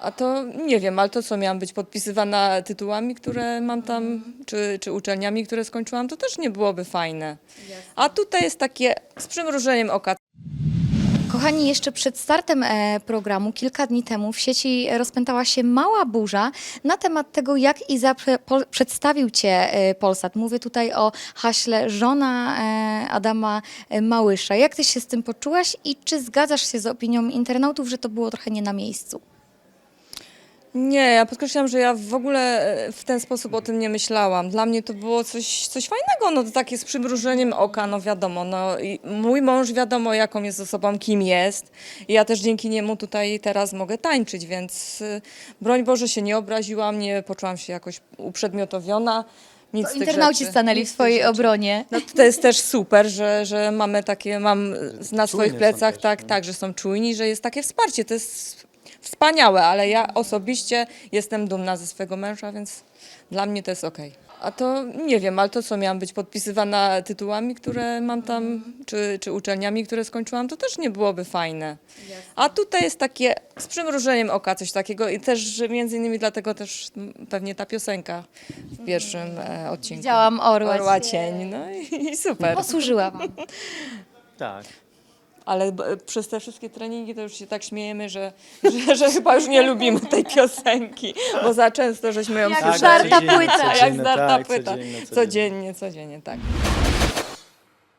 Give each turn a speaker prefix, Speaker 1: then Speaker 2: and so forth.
Speaker 1: A to nie wiem, ale to co miałam być podpisywana tytułami, które mam tam, czy, czy uczelniami, które skończyłam, to też nie byłoby fajne. A tutaj jest takie z przymrużeniem oka.
Speaker 2: Kochani, jeszcze przed startem e, programu, kilka dni temu, w sieci rozpętała się mała burza na temat tego, jak Iza przedstawił Cię e, Polsat. Mówię tutaj o haśle żona e, Adama Małysza. Jak Ty się z tym poczułaś i czy zgadzasz się z opinią internautów, że to było trochę nie na miejscu?
Speaker 1: Nie, ja podkreślam, że ja w ogóle e, w ten sposób o tym nie myślałam. Dla mnie to było coś, coś fajnego, no to takie z przymrużeniem oka, no wiadomo, no i mój mąż wiadomo jaką jest osobą, kim jest i ja też dzięki niemu tutaj teraz mogę tańczyć, więc y, broń Boże się nie obraziłam, nie poczułam się jakoś uprzedmiotowiona. Nic
Speaker 2: To
Speaker 1: z tych
Speaker 2: internauci
Speaker 1: rzeczy.
Speaker 2: stanęli
Speaker 1: Nic
Speaker 2: w
Speaker 1: z tych
Speaker 2: swojej
Speaker 1: rzeczy.
Speaker 2: obronie.
Speaker 1: No to jest też super, że, że mamy takie, mam na swoich
Speaker 3: są
Speaker 1: plecach,
Speaker 3: też,
Speaker 1: tak,
Speaker 3: no.
Speaker 1: tak, że są czujni, że jest takie wsparcie. To jest wspaniałe, ale ja osobiście jestem dumna ze swojego męża, więc dla mnie to jest okej. A to nie wiem, ale to co miałam być podpisywana tytułami, które mam tam, czy, czy uczelniami, które skończyłam, to też nie byłoby fajne. A tutaj jest takie z przymrużeniem oka coś takiego i też, że między innymi dlatego też pewnie ta piosenka w pierwszym e, odcinku.
Speaker 2: Widziałam Orła,
Speaker 1: Orła
Speaker 2: Cień.
Speaker 1: cień, no i, i super.
Speaker 2: Posłużyła Wam.
Speaker 3: Tak.
Speaker 1: Ale b- przez te wszystkie treningi to już się tak śmiejemy, że, że, że chyba już nie lubimy tej piosenki, bo za często żeśmy ją
Speaker 2: Jak
Speaker 1: słyszeli.
Speaker 2: zdarta
Speaker 3: codziennie,
Speaker 2: płyta.
Speaker 1: Jak
Speaker 3: codziennie,
Speaker 1: zdarta
Speaker 3: tak,
Speaker 1: płyta.
Speaker 3: codziennie, codziennie.
Speaker 1: Codziennie, codziennie, tak.